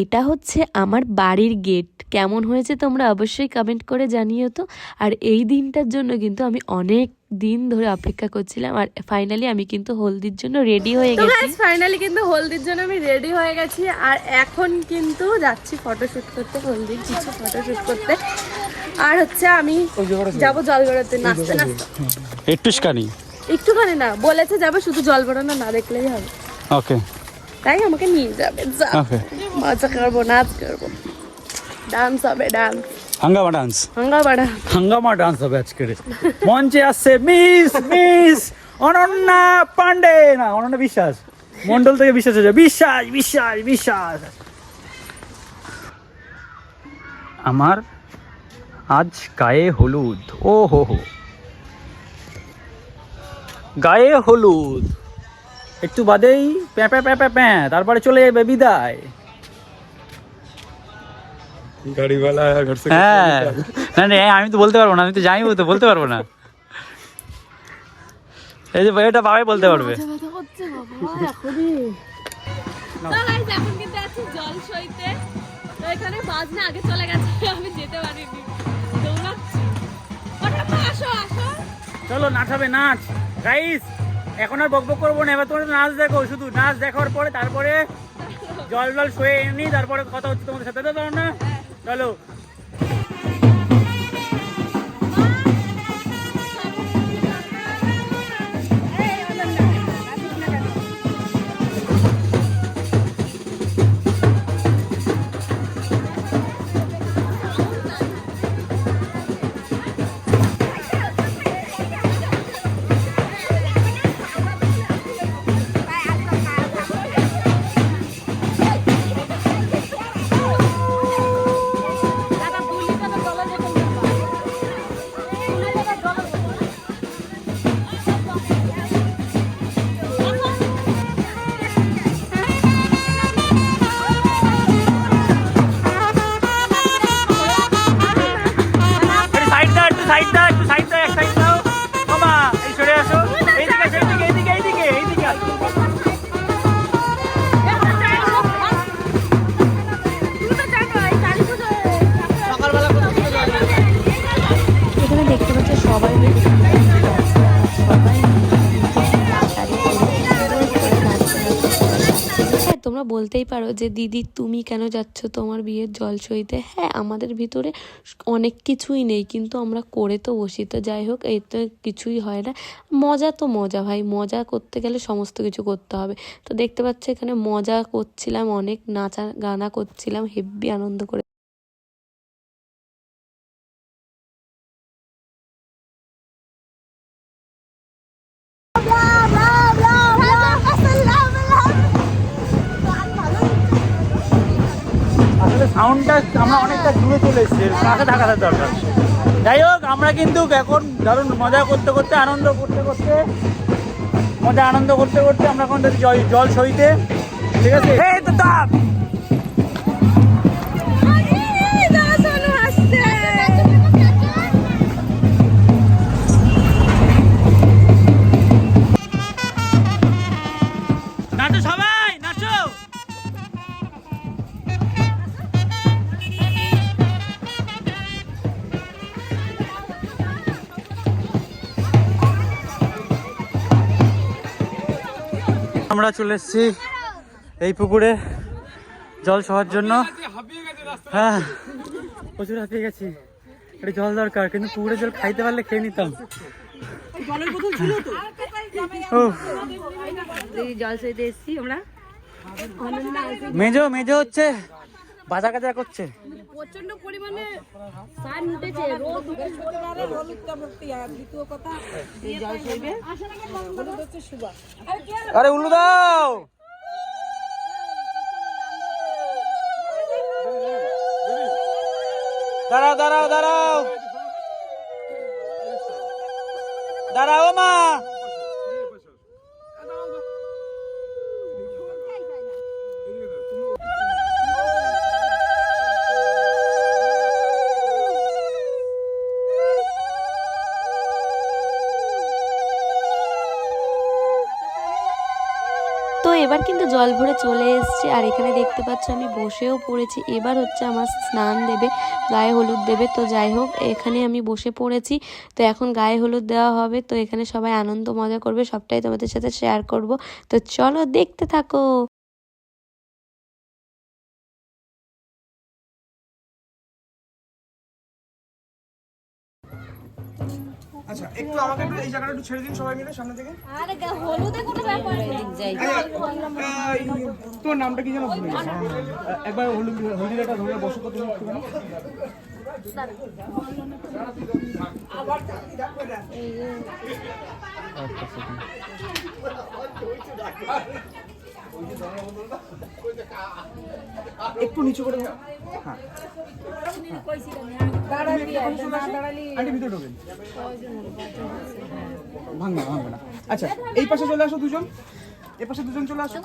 এটা হচ্ছে আমার বাড়ির গেট কেমন হয়েছে তোমরা অবশ্যই কমেন্ট করে জানিও তো। আর এই দিনটার জন্য কিন্তু আমি অনেক দিন ধরে অপেক্ষা করছিলাম আর ফাইনালি আমি কিন্তু হলদির জন্য রেডি হয়ে গেছি। ফাইনালি কিন্তু হলদির জন্য আমি রেডি হয়ে গেছি আর এখন কিন্তু যাচ্ছি ফটোশুট করতে হলদির কিছু ফটোশুট করতে। আর হচ্ছে আমি যাব জল বেরোতে নাচতে। নাচতে একটুখানি। একটুখানি না বলেছে যাবে শুধু জল বেরোনো না দেখলেই হবে। ওকে তাই আমাকে নিয়ে যাবে যা ওকে মজা করব নাচ করব ডান্স হবে ডান্স হাঙ্গামা ডান্স হাঙ্গা বাড়া হাঙ্গামা ডান্স হবে আজকে মঞ্চে আসছে মিস মিস অনন্যা পান্ডে না অনন্যা বিশ্বাস মন্ডল থেকে বিশ্বাস হয়েছে বিশ্বাস বিশ্বাস বিশ্বাস আমার আজ গায়ে হলুদ ও হো হো গায়ে হলুদ একটু বাদেই প্যাঁ প্যাঁ প্যাঁ প্যাঁ প্যাঁ তারপরে চলে হ্যাঁ। যাবে বিদায়। হ্যাঁ। না আমি তো বলতে পারব না আমি তো জানি তো বলতে পারব না। এই যে এটা বাবাই বলতে পারবে। চলো নাচ হবে নাচ। গাইস এখন আর বকবক করব না এবার তোমরা নাচ দেখো শুধু নাচ দেখার পরে তারপরে জল জল শুয়ে এমনি তারপরে কথা হচ্ছে তোমাদের সাথে। তো না? চলো। তোমরা বলতেই পারো যে, দিদি, তুমি কেন যাচ্ছ তোমার বিয়ের জল সইতে? হ্যাঁ আমাদের ভিতরে অনেক কিছুই নেই, কিন্তু আমরা করে তো বসি। তো যাই হোক এই তো কিছুই হয় না। মজা তো মজা ভাই, মজা করতে গেলে সমস্ত কিছু করতে হবে। তো দেখতে পাচ্ছ, এখানে মজা করছিলাম অনেক নাচা গানা করছিলাম, হেব্বি আনন্দ করে কাছে থাকার দরকার। যাই হোক, আমরা কিন্তু এখন ধরুন মজা করতে করতে, আনন্দ করতে করতে, মজা আনন্দ করতে করতে আমরা এখন জল সইতে ঠিক আছে? আমরা চলে এসেছি এই পুকুরে জল সবার জন্য। হ্যাঁ প্রচুর হাঁপিয়ে গেছি। এটা জল দরকার কিন্তু পুকুরে জল খাইতে পারলে খেয়ে নিতাম। জল সইতে এসছি আমরা। মেজো মেজো হচ্ছে। বাজা কাজা করছে। প্রচণ্ড পরিমাণে সার উঠেছে রোদ আরে উল্লু দাও! দাঁড়াও দাঁড়াও দাঁড়াও। দাঁড়াও মা। এবার কিন্তু জল ভরে চলে এসছে। আর এখানে দেখতে পাচ্ছ আমি বসেও পড়েছি। এবার হচ্ছে আমার স্নান দেবে, গায়ে হলুদ দেবে। তো যাই হোক, এখানে আমি বসে পড়েছি। তো এখন গায়ে হলুদ দেওয়া হবে। তো এখানে সবাই আনন্দ মজা করবে। সবটাই তোমাদের সাথে শেয়ার করব। তো চলো দেখতে থাকো। আচ্ছা একটু আমাকে একটু এই জায়গাটা একটু ছেড়ে দিন সবাই মিলে সামনে থেকে। আরে হলুদে কোনো ব্যাপার নেই। আচ্ছা, তোর নামটা কি যেন ভুলে একবার হলুদ হলদিটা ধরে বসো তো তুমি একটুখানি। একটু নিচু করে হ্যাঁ। ভাঙবে ভাঙবে না। আচ্ছা এই পাশে চলে আসো দুজন। এ পাশে দুজন চলে আসো।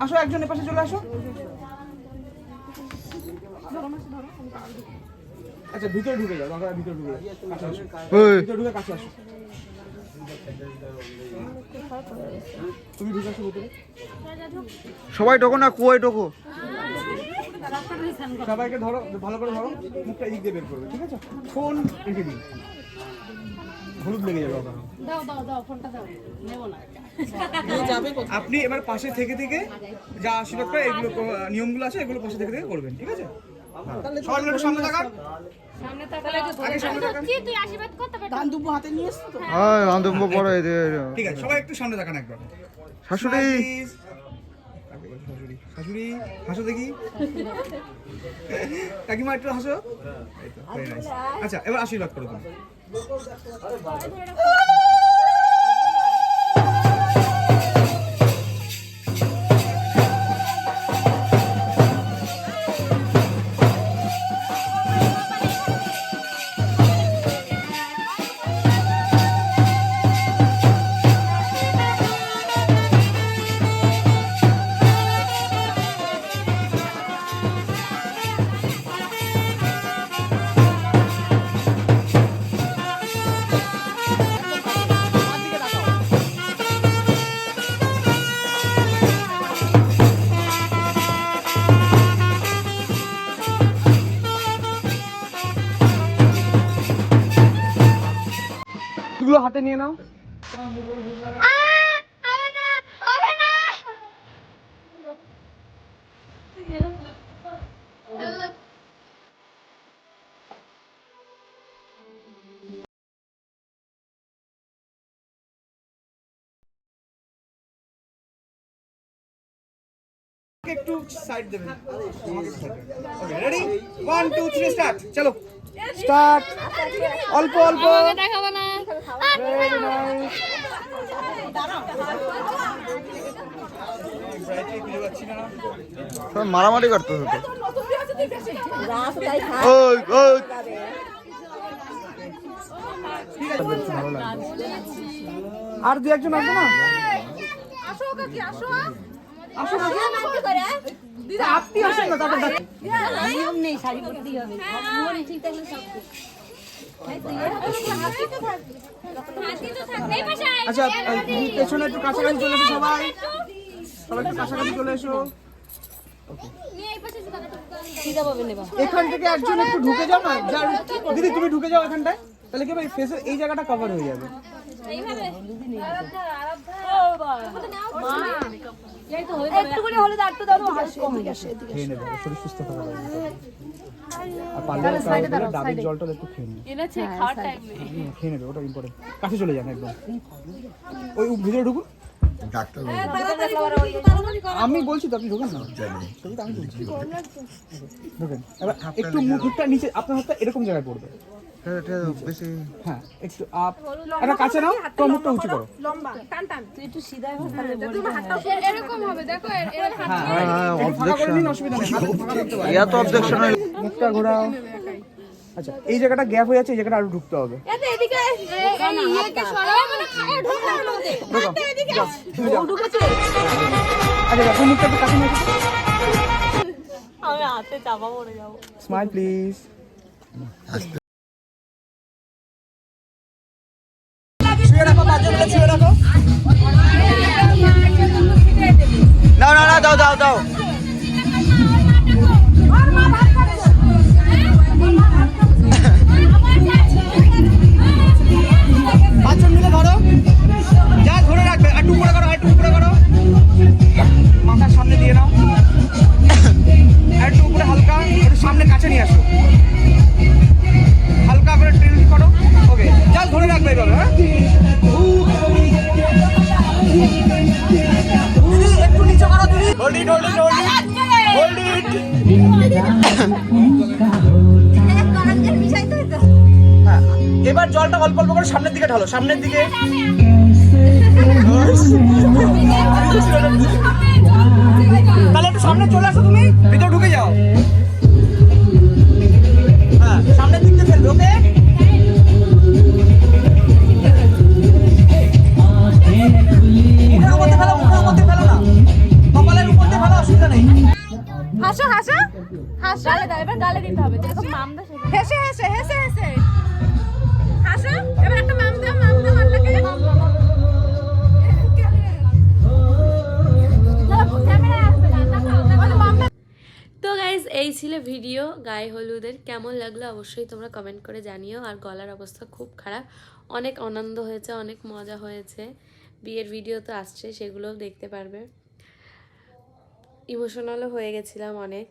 আসো, একজন এ পাশে চলে আসো। আচ্ছা ভিতরে ঢুকে যাও দরকার ভিতরে ঢুকে যাও। ভিতরে ঢুকে কাছে আসো। তুমি ঢুকে আসো ভিতরে। সবাই ঢোকো না কুয়োয় ঢোকো। সবাইকে ধরো ভালো করে ধরো মুখটা এদিক দিয়ে বের করবে ঠিক আছে? ফোন রেখে দিন হলুদ লেগে যাবে ওখানে আপনি এবার পাশে থেকে থেকে যা আশীর্বাদ করে এগুলো নিয়মগুলো আছে এগুলো পাশে থেকে থেকে করবেন ঠিক আছে? সবাই মিলে সামনে তাকান। হ্যাঁ। শাশুড়ি। শাশুড়ি। হাসো দেখি। কাকিমা একটু হাসো. আচ্ছা এবার আশীর্বাদ করো তুমি। হাতে নিয়ে নাও। একটু সাইড দেবেন। Okay ready one two three start চলো। স্টার্ট অল্প অল্প। দেখাবো না Very nice. Brightly খুঁজে পাচ্ছি না। সব মারামারি করতে ওই ওই। আর দু একজন আসবে না? দিদা আপনি আসেন না এই পাশে আয়। আচ্ছা পেছনে একটু কাছাকাছি চলে এসো সবাই। সবাই একটু কাছাকাছি চলে এসো। এখান থেকে একজন একটু ঢুকে যাও না? যার দিদি তুমি ঢুকে যাও এখানটায়। তাহলে কি ভাই ফেসের এই জায়গাটা কভার হয়ে যাবে। এইভাবে। একটুখানি হলুদ আটটু দাও কম হয়ে গেছে। খেয়ে নেবে শরীর সুস্থ থাকা আর পারলে ডাবের জলটা একটু খেয়ে নেবে। খেয়ে নেবে ওটা ইম্পর্টেন্ট কাছে চলে যান একদম। ওই ভিতরে ঢুকুন আমি বলছি তো আপনি ঢুকেন না? সেটা তো আমি বলছি ঢুকেন এবার একটু মুখটা নিচে আপনার হাতটা এরকম জায়গায় পড়বে। বেশি হ্যাঁ একটু আপ এটা কাছে নাও মুখটা উঁচু করো। অসুবিধা নেই অবজেকশন মুখটা ঘোরাও। আচ্ছা এই জায়গাটা গ্যাপ হয়ে যাচ্ছে এই জায়গাটা আরও ঢুকতে হবে। এতে এদিকে রাখো মিলে শুয়ে রাখো। নাও না না দাও দাও। দাও hold it hold it hold it hold it হ্যাঁ এবার জলটা অল্প অল্প করে সামনের দিকে ঢালো সামনের দিকে। তাহলে একটু সামনে চলে আসো তুমি ভিতরে ঢুকে যাও। হ্যাঁ সামনের দিক ফেলবে ওকে এই ছিল ভিডিও। গায়ে হলুদের কেমন লাগল অবশ্যই তোমরা কমেন্ট করে জানিও। আর গলার অবস্থা খুব খারাপ। অনেক আনন্দ হয়েছে, অনেক মজা হয়েছে। বিয়ের ভিডিও তো আসছে, সেগুলোও দেখতে পারবে। ইমোশনালও হয়ে গেছিলাম অনেক।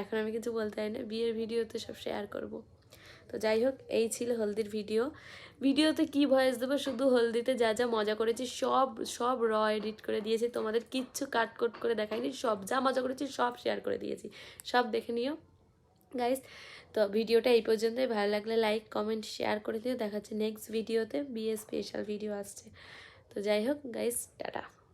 এখন আমি কিছু বলতে পারি না। বিয়ের ভিডিও তো সব শেয়ার করব। তো যাই হোক, এই ছিল হলদির ভিডিও ভিডিওতে কি ভয়েস দেবো? শুধু হলদিতে যা যা মজা করেছি, সব সব র এডিট করে দিয়েছি। তোমাদের কিচ্ছু কাট কোট করে দেখাইনি, সব যা মজা করেছি, সব শেয়ার করে দিয়েছি। সব দেখে নিও। গাইস তো ভিডিওটা এই পর্যন্তই। ভালো লাগলে লাইক কমেন্ট শেয়ার করে দিও। দেখাচ্ছে নেক্সট ভিডিওতে বিয়ে স্পেশাল ভিডিও আসছে। তো যাই হোক গাইস টাটা।